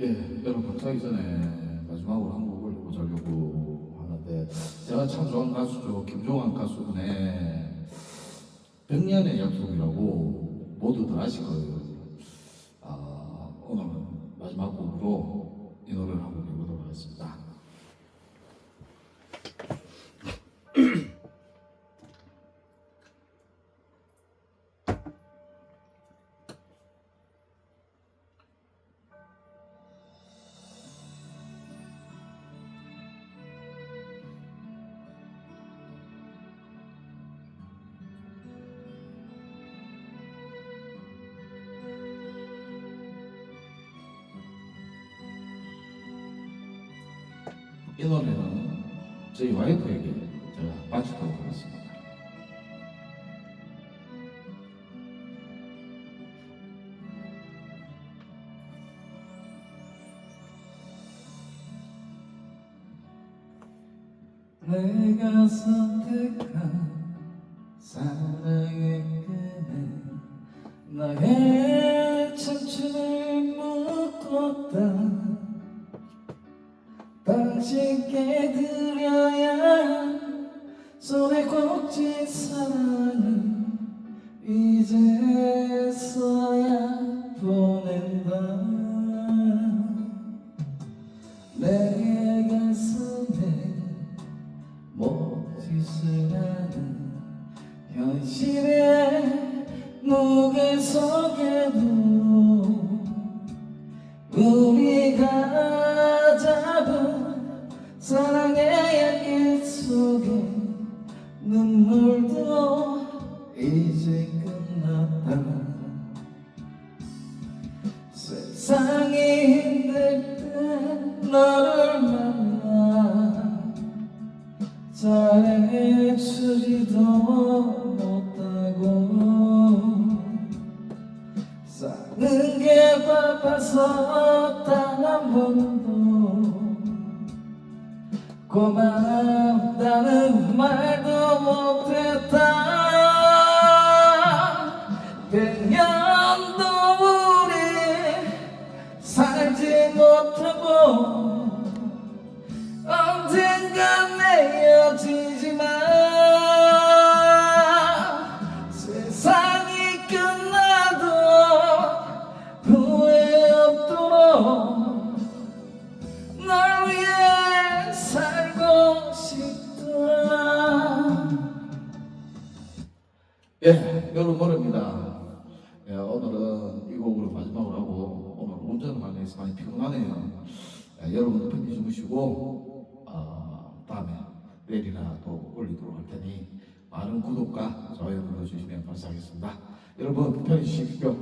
예, 여러분 자기 전에 마지막으로 한 곡을 올려보자려고 하는데 제가 참 좋아하는 가수죠 김종환 가수분의 백년의 약속이라고 모두들 아실 거예요. 아, 오늘은 마지막 곡으로 이 노래를 한곡 해보도록 하겠습니다. 이 노래는 저희 와이프에게 제가 바치도록 하겠습니다. 내가 선택한 사랑의 끈에 나의 당신께 드려야 손에 꽂힌 사랑을 이제서야 보낸다. 내 가슴에 못짓을 하는 현실의 무게 속에도 사랑의 약길 속에 눈물도 이제 끝났다 세상이 힘들 때 너를 만나 잘해주지도 못하고 사는 게 바빠서 단 한 번도 고맙다는 말도 못했다. 백년도 우리 살지 못하고 여러분 노래입니다 예, 오늘은 이 곡으로 마지막으로 하고 오늘 운전을 하는 데서 많이 피곤하네요 예, 여러분도 편히 주무시고 어, 다음에 내일이나 또 올리도록 할 테니 많은 구독과 좋아요 눌러주시면 감사하겠습니다. 여러분 편히 쉬십시오.